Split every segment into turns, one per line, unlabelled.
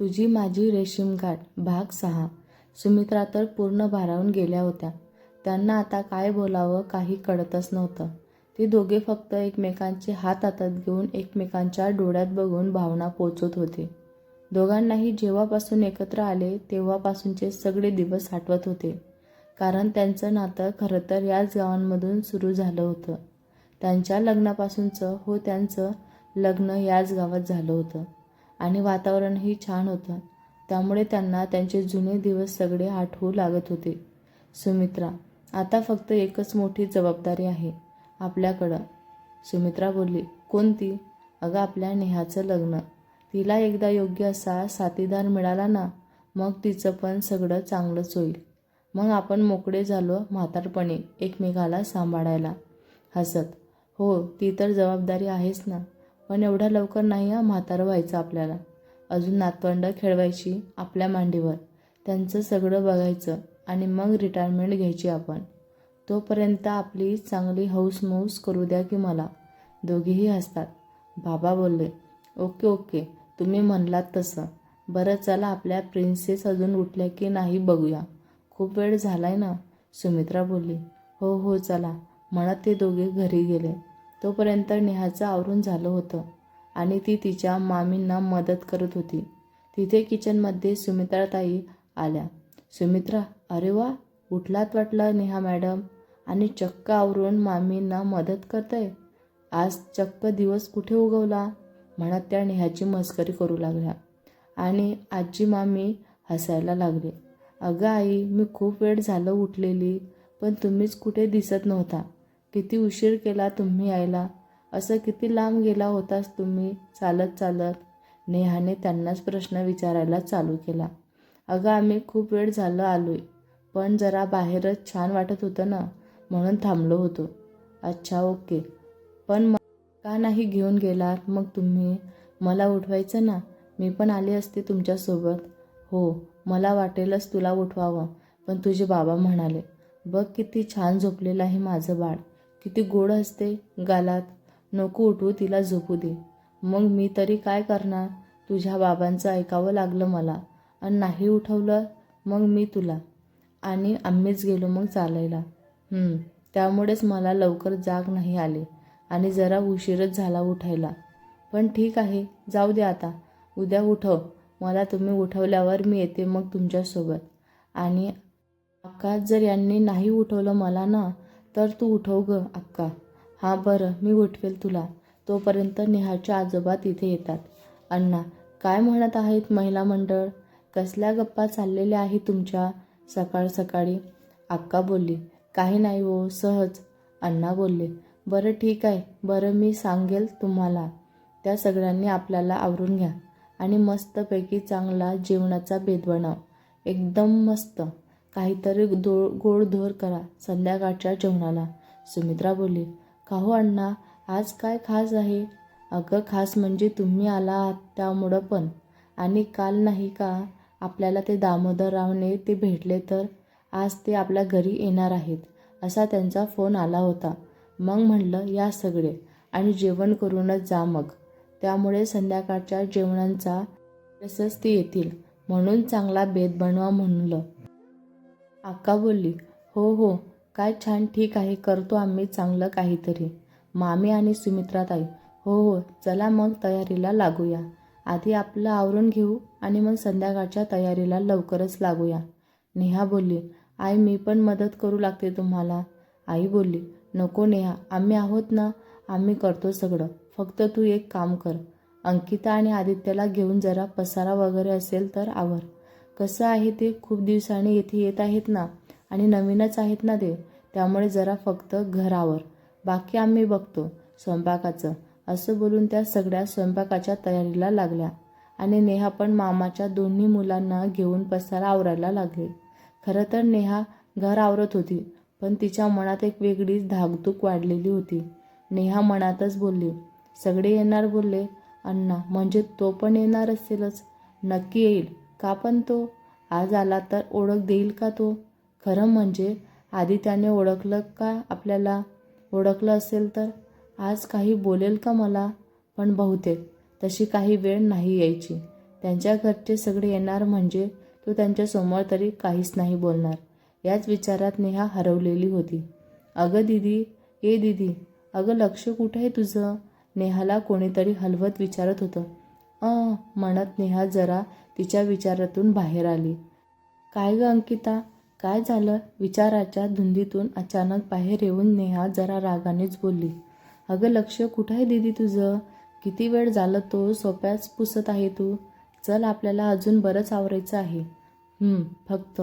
तुझी माझी रेशीमघाट भाग सहा. सुमित्रा तर पूर्ण भारावून गेल्या होत्या. त्यांना आता काय बोलावं काही कळतच नव्हतं. ते दोघे फक्त एकमेकांचे हात हातात घेऊन एकमेकांच्या डोळ्यात बघून भावना पोचत होते. दोघांनाही जेव्हापासून एकत्र आले तेव्हापासूनचे सगळे दिवस आठवत होते. कारण त्यांचं नातं खरं तर याच गावांमधून सुरू झालं होतं. त्यांच्या लग्नापासूनचं हो त्यांचं लग्न याच गावात झालं होतं. आणि वातावरणही छान होतं. त्यामुळे त्यांना त्यांचे जुने दिवस सगळे आठवू लागत होते. सुमित्रा आता फक्त एकच मोठी जबाबदारी आहे आपल्याकडं. सुमित्रा बोलली कोणती? अगं आपल्या नेहाचं लग्न. तिला एकदा योग्य असा साथीदार मिळाला ना मग तिचं पण सगळं चांगलंच होईल. मग आपण मोकळे झालो म्हातारपणे एकमेकाला सांभाळायला. हसत. हो ती तर जबाबदारी आहेच ना. पण एवढ्या लवकर नाही हा म्हातारं व्हायचं आपल्याला. अजून नातवंड खेळवायची आपल्या मांडीवर. त्यांचं सगळं बघायचं आणि मग रिटायरमेंट घ्यायची आपण. तोपर्यंत आपली चांगली हौसमौस करू द्या की मला. दोघेही हसतात. बाबा बोलले ओके ओके. तुम्ही म्हणलात तसं. बरं चला आपल्या प्रिन्सेस अजून उठल्या की नाही बघूया. खूप वेळ झालाय ना? सुमित्रा बोलली हो हो चला. म्हणत ते दोघे घरी गेले. तोपर्यंत नेहाचं आवरून झालं होतं आणि ती तिच्या मामींना मदत करत होती. तिथे किचनमध्ये सुमित्राताई आल्या. सुमित्रा अरे वा उठलात वाटलं नेहा मॅडम? आणि चक्क आवरून मामींना मदत करतंय? आज चक्क दिवस कुठे उगवला? म्हणत त्या नेहाची मस्करी करू लागल्या. आणि आजी मामी हसायला लागले. अगं आई मी खूप वेळ झालं उठलेली पण तुम्हीच कुठे दिसत नव्हता. किती उशीर केला तुम्ही यायला? असं किती लांब गेला होतास तुम्ही चालत चालत? नेहाने त्यांनाच प्रश्न विचारायला चालू केला. अगं आम्ही खूप वेळ झालं आलोय पण जरा बाहेरच छान वाटत होतं ना म्हणून थांबलो होतो. अच्छा ओके. पण मग का नाही घेऊन गेलात? मग तुम्ही? मला उठवायचं ना? मी पण आले असते तुमच्यासोबत. हो मला वाटेलच तुला उठवावं पण तुझे बाबा म्हणाले बघ किती छान झोपलेलं आहे माझं बाळ. किती गोड असते गालात. नको उठवू तिला झोपू दे. मग मी तरी काय करणार? तुझ्या बाबांचं ऐकावं लागलं मला. आणि नाही उठवलं मग मी तुला. आणि आम्हीच गेलो मग चालायला. त्यामुळेच मला लवकर जाग नाही आले. आणि जरा उशीरच झाला उठायला. पण ठीक आहे जाऊ दे आता. उद्या उठव. मला तुम्ही उठवल्यावर मी येते मग तुमच्यासोबत. आणि आकाश जर यांनी नाही उठवलं मला ना तर तू उठव ग अक्का. हां बरं मी उठवेल तुला. तोपर्यंत नेहाच्या आजोबा तिथे येतात. अण्णा काय म्हणत आहेत महिला मंडळ? कसल्या गप्पा चाललेल्या आहेत तुमच्या? सकाळ सकाळी. अक्का बोलली काही नाही हो सहज. अण्णा बोलले बरं ठीक आहे. बरं मी सांगेल तुम्हाला. त्या सगळ्यांनी आपल्याला आवरून घ्या आणि मस्तपैकी चांगला जेवणाचा बेद बनाव एकदम मस्त. काहीतरी दो गोडधोड करा संध्याकाळच्या जेवणाला. सुमित्रा बोलली का हो अण्णा आज काय खास आहे? अगं खास म्हणजे तुम्ही आला आहात त्यामुळं पण. आणि काल नाही का आपल्याला ते दामोदररावने ते भेटले तर आज ते आपल्या घरी येणार आहेत असा त्यांचा फोन आला होता. मग म्हणलं या सगळे आणि जेवण करूनच जा मग. त्यामुळे संध्याकाळच्या जेवणांचा तसंच ते येतील. म्हणून चांगला बेत बनवा म्हणलं. अक्का बोलली हो हो काय छान ठीक आहे करतो आम्ही चांगलं काहीतरी. मामी आणि सुमित्राताई हो हो चला मग तयारीला लागूया. आधी आपलं आवरून घेऊ आणि मग संध्याकाळच्या तयारीला लवकरच लागूया. नेहा बोलली आई मी पण मदत करू लागते तुम्हाला. आई बोलली नको नेहा आम्ही आहोत ना आम्ही करतो सगळं. फक्त तू एक काम कर. अंकिता आणि आदित्यला घेऊन जरा पसारा वगैरे असेल तर आवर. कसं आहे ते खूप दिवसांनी येथे येत आहेत ना? आणि नवीनच आहेत ना ते? त्यामुळे जरा फक्त घरावर. बाकी आम्ही बघतो स्वयंपाकाचं. असं बोलून त्या सगळ्या स्वयंपाकाच्या तयारीला लागल्या. आणि नेहा पण मामाच्या दोन्ही मुलांना घेऊन पसारा आवरायला लागले. खरं तर नेहा घर आवरत होती पण तिच्या मनात एक वेगळीच धाकधूक वाढलेली होती. नेहा मनातच बोलली सगळे येणार बोलले? अण्णा म्हणजे तो पण येणार असेलच. नक्की येईल. का पण तो? आज आला तर ओळख देईल का तो? खरं म्हणजे आधी त्याने ओळखलं का आपल्याला? ओळखलं असेल तर? आज काही बोलेल का मला? पण बहुतेक तशी काही वेळ नाही यायची. त्यांच्या घरचे सगळे येणार म्हणजे तो त्यांच्यासमोर तरी काहीच नाही बोलणार. याच विचारात नेहा हरवलेली होती. अगं दिदी ए दिदी अगं लक्ष कुठं आहे तुझं? नेहाला कोणीतरी हलवत विचारत होतं. अं म्हणत नेहा जरा तिच्या विचारातून बाहेर आली. काय ग अंकिता? काय झालं? विचाराच्या धुंदीतून अचानक बाहेर येऊन नेहा जरा रागानेच बोलली. अगं लक्ष कुठं आहे दीदी तुझं? किती वेळ झालं तो सोप्याच पुसत आहे तू? चल आपल्याला अजून बरंच आवरायचं आहे. फक्त.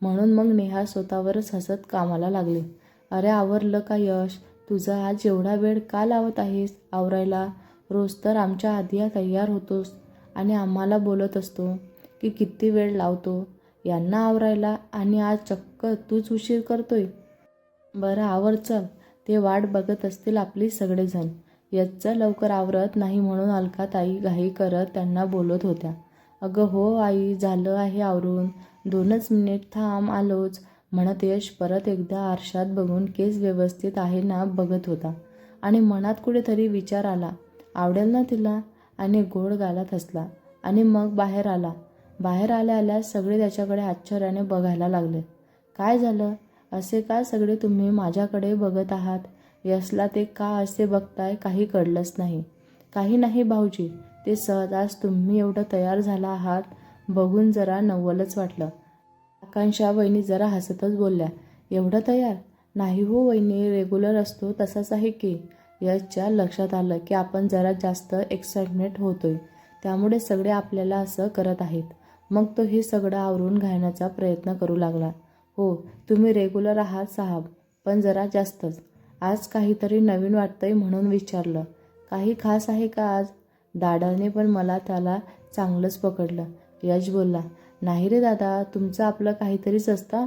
म्हणून मग नेहा स्वतःवरच हसत कामाला लागली. अरे आवरलं का यश? तुझा आज एवढा वेळ का लावत आहेस आवरायला? रोज तर आमच्या आधी तयार होतोस आणि आम्हाला बोलत असतो की किती वेळ लावतो यांना आवरायला आणि आज चक्क तूच उशीर करतोय. बरं आवर चल. ते वाट बघत असतील आपली सगळेजण. यशचं लवकर आवरत नाही म्हणून अलका ताई घाई करत त्यांना बोलत होत्या. अगं हो आई झालं आहे आवरून. दोनच मिनिट थांब आलोच. म्हणत यश परत एकदा आरशात बघून केस व्यवस्थित आहे ना बघत होता. आणि मनात कुठेतरी विचार आला. आवडेल ना तिला? आणि गोड गालात हसला. आणि मग बाहेर आला. बाहेर आल्या आल्या सगळे त्याच्याकडे आश्चर्याने बघायला लागले. काय झालं? असे का सगळे तुम्ही माझ्याकडे बघत आहात? यशला ते का असे बघताय? काही कळलंच नाही. काही नाही भाऊजी. ते सहजास तुम्ही एवढं तयार झाला आहात? बघून जरा नवलच वाटलं. आकांक्षा वहिनी जरा हसतच बोलल्या. एवढं तयार? नाही हो वहिनी रेग्युलर असतो तसाच आहे की? यशच्या लक्षात आलं की आपण जरा जास्त एक्साइटमेंट होतोय. त्यामुळे सगळे आपल्याला असं करत आहेत. मग तो हे सगळं आवरून घालण्याचा प्रयत्न करू लागला. हो तुम्ही रेग्युलर आहात साहेब पण जरा जास्तच. आज काहीतरी नवीन वाटतंय म्हणून विचारलं. काही खास आहे का आज? दादाने पण मला त्याला चांगलंच पकडलं. यश बोलला नाही रे दादा तुमचं आपलं काहीतरीच असतं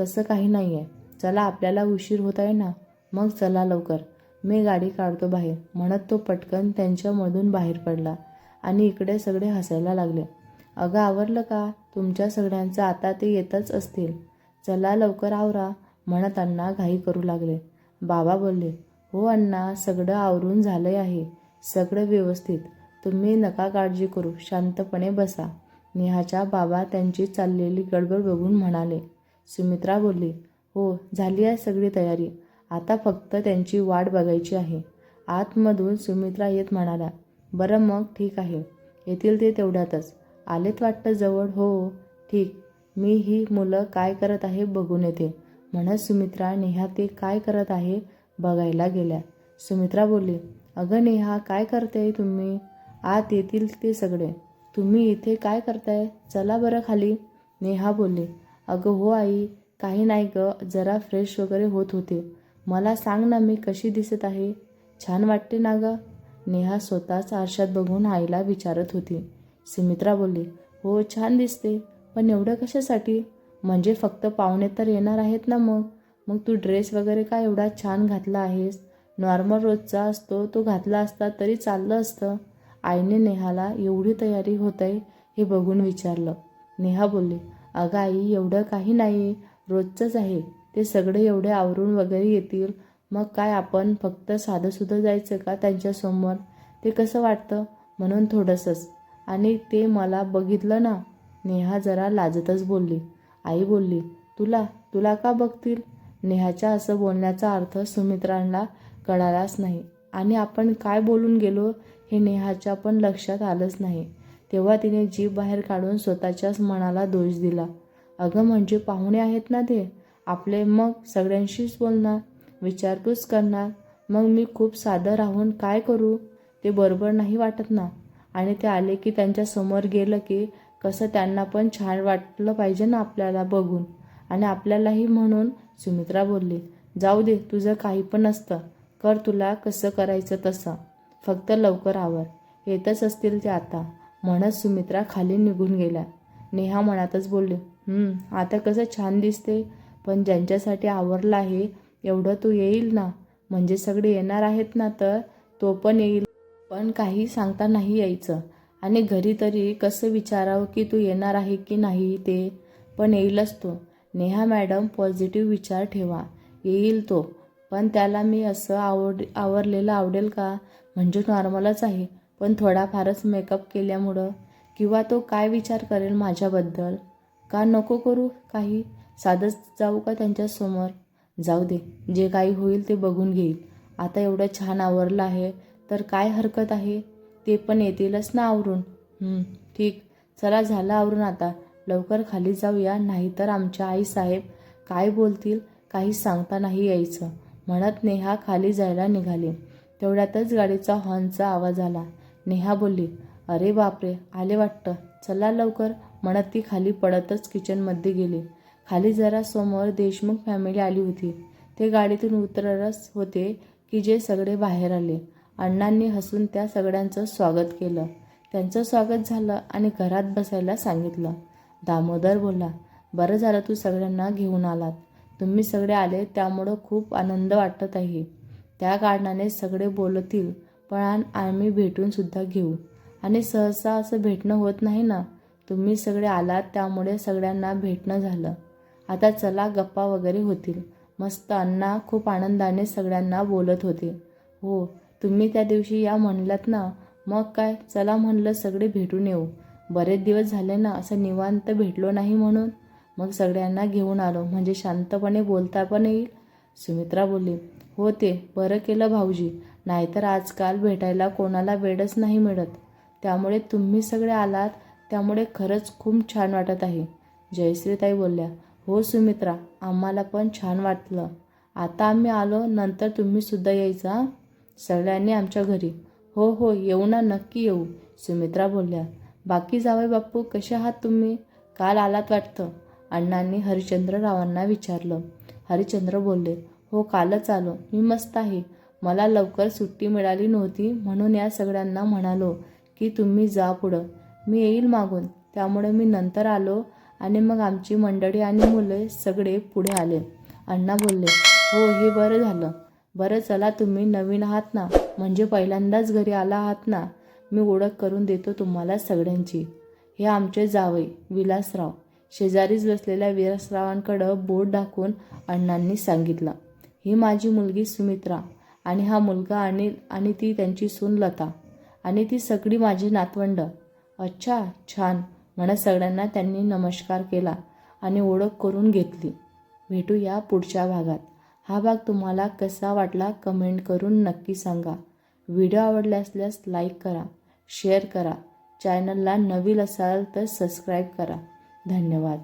तसं काही नाही आहे चला आपल्याला उशीर होत आहे ना. मग चला लवकर. मी गाडी काढतो बाहेर म्हणत तो पटकन त्यांच्यामधून बाहेर पडला आणि इकडे सगळे हसायला लागले. अगं आवरलं का? तुमच्या सगळ्यांचं आता ते येतच असतील. चला लवकर आवरा म्हणत अण्णा घाई करू लागले. बाबा बोलले हो अण्णा सगळं आवरून झालंय आहे. सगळं व्यवस्थित. तुम्ही नका काळजी करू. शांतपणे बसा. नेहाच्या बाबा त्यांची चाललेली गडबड बघून म्हणाले. सुमित्रा बोलली हो झाली आहे सगळी तयारी. आता फक्त त्यांची वाट बघायची आहे. आतमधून सुमित्रा येत म्हणाला बरं मग ठीक आहे. येतील ते तेवढ्यातच. आलेत वाटतं जवळ हो ठीक. मी ही मुलं काय करत आहे बघून येते. म्हणत सुमित्रा नेहा ते काय करत आहे बघायला गेल्या. सुमित्रा बोलली अगं नेहा काय करते तुम्ही? आत येतील ते सगळे. तुम्ही इथे काय करताय? चला बरं खाली. नेहा बोलली अगं हो आई काही नाही ग. जरा फ्रेश वगैरे होत होते. मला सांग ना मी कशी दिसत आहे? छान वाटते ना ग. नेहा स्वतःच आरशात बघून आईला विचारत होती. सुमित्रा बोलली हो छान दिसते. पण एवढं कशासाठी? म्हणजे फक्त पाहुणे तर येणार आहेत ना मग? मग तू ड्रेस वगैरे का एवढा छान घातला आहेस? नॉर्मल रोजचा असतो तो घातला असता तरी चाललं असतं. आईने नेहाला एवढी तयारी होत आहे हे बघून विचारलं. नेहा बोलली अगं आई एवढं काही नाही रोजचंच आहे. ते सगळे एवढे आवरून वगैरे येतील. मग काय आपण फक्त साधंसुधं जायचं का त्यांच्यासमोर ते कसं वाटतं? म्हणून थोडंसंच. आणि ते मला बघितलं ना नेहा जरा लाजतच बोलली. आई बोलली तुला तुला का बघतील? नेहाच्या असं बोलण्याचा अर्थ सुमित्रांना कळालाच नाही. आणि आपण काय बोलून गेलो हे नेहाच्या पण लक्षात आलंच नाही. तेव्हा तिने जीभ बाहेर काढून स्वतःच्याच मनाला दोष दिला. अगं म्हणजे पाहुणे आहेत ना ते? आपले मग सगळ्यांशीच बोलणार विचारपूस करणार. मग मी खूप साधं राहून काय करू? ते बरोबर नाही वाटत ना. आणि ते आले की त्यांच्यासमोर गेलं की कसं त्यांना पण छान वाटलं पाहिजे ना आपल्याला बघून. आणि आपल्यालाही म्हणून सुमित्रा बोलली जाऊ दे तुझं काही पण असतं कर तुला कसं करायचं तसं. फक्त लवकर आवर. येतच असतील ते आता. म्हणत सुमित्रा खाली निघून गेल्या. नेहा मनातच बोलली आता कसं छान दिसते. पण ज्यांच्यासाठी आवरला आहे एवढं तू येईल ना? म्हणजे सगळे येणार आहेत ना तर? तो पण येईल. पण काही सांगता नाही यायचं. आणि घरी तरी कसं विचारावं की तू येणार आहे की नाही ते? पण येईलच तो. नेहा मॅडम पॉझिटिव्ह विचार ठेवा. येईल तो. पण त्याला मी असं आवड आवरलेलं आवडेल का? म्हणजे नॉर्मलच आहे. पण थोडाफारच मेकअप केल्यामुळं? किंवा तो काय विचार करेल माझ्याबद्दल? का नको करू काही? साधंच जाऊ का त्यांच्यासमोर जाऊ दे. जे काही होईल ते बघून घेईल. आता एवढं छान आवरलं आहे तर काय हरकत आहे? ते पण येतीलच ना आवरून. ठीक. चला झालं आवरून आता. लवकर खाली जाऊया नाहीतर आमच्या आईसाहेब काय बोलतील? काही सांगता नाही यायचं. म्हणत नेहा खाली जायला निघाली. तेवढ्यातच गाडीचा हॉर्नचा आवाज आला. नेहा बोलली अरे बापरे आले वाटतं. चला लवकर. म्हणत ती खाली पडतच किचनमध्ये गेली. खाली जरा समोर देशमुख फॅमिली आली होती. ते गाडीतून उतरतच होते की जे सगळे बाहेर आले. अण्णांनी हसून त्या सगळ्यांचं स्वागत केलं. त्यांचं स्वागत झालं आणि घरात बसायला सांगितलं. दामोदर बोला बरं झालं तू सगळ्यांना घेऊन आलात. तुम्ही सगळे आले त्यामुळं खूप आनंद वाटत आहे. त्या कारणाने सगळे बोलतील पण आम्ही भेटूनसुद्धा घेऊ. आणि सहसा असं भेटणं होत नाही ना? तुम्ही सगळे आलात त्यामुळे सगळ्यांना भेटणं झालं. आता चला गप्पा वगैरे होतील. मस्त अण्णा खूप आनंदाने सगळ्यांना बोलत होते. हो तुम्ही त्या दिवशी या म्हणलात ना. मग काय? चला म्हणलं सगळे भेटून येऊ. बरेच दिवस झाले ना असं निवांत भेटलो नाही म्हणून. मग सगळ्यांना घेऊन आलो. म्हणजे शांतपणे बोलता पण येईल? सुमित्रा बोलली हो ते बरं केलं भाऊजी. नाहीतर आजकाल भेटायला कोणाला वेळच नाही मिळत. त्यामुळे तुम्ही सगळे आलात. त्यामुळे खरंच खूप छान वाटत आहे. जयश्रीताई बोलल्या हो सुमित्रा आम्हाला पण छान वाटलं. आता आम्ही आलो नंतर तुम्ही सुद्धा यायचा सगळ्यांनी आमच्या घरी. हो हो येऊ ना नक्की येऊ सुमित्रा बोलल्या. बाकी जावई बाप्पू कसे आहात तुम्ही? काल आलात वाटतं. अण्णांनी हरिचंद्ररावांना विचारलं. हरिचंद्र बोलले हो कालच आलो. मी मस्त आहे. मला लवकर सुट्टी मिळाली नव्हती म्हणून या सगळ्यांना म्हणालो की तुम्ही जा पुढं. मी येईल मागून. त्यामुळे मी नंतर आलो आणि मग आमची मंडळी आणि मुले सगळे पुढे आले. अण्णा बोलले हो हे बरं झालं. बरं चला तुम्ही नवीन आहात ना? म्हणजे पहिल्यांदाच घरी आला आहात ना? मी ओळख करून देतो तुम्हाला सगळ्यांची. हे आमचे जावई विलासराव. शेजारीच बसलेल्या विलासरावांकडं बोट दाखवून अण्णांनी सांगितलं ही माझी मुलगी सुमित्रा आणि हा मुलगा अनिल आणि ती त्यांची सून लता आणि ती सगळी माझी नातवंड. अच्छा छान. म्हणत सगळ्यांना त्यांनी नमस्कार केला आणि ओळख करून घेतली. भेटूया पुढच्या भागात. हा भाग तुम्हाला कसा वाटला कमेंट करून नक्की सांगा. व्हिडिओ आवडला असल्यास लाईक करा शेअर करा. चॅनलला नवीन असाल तर सबस्क्राईब करा. धन्यवाद.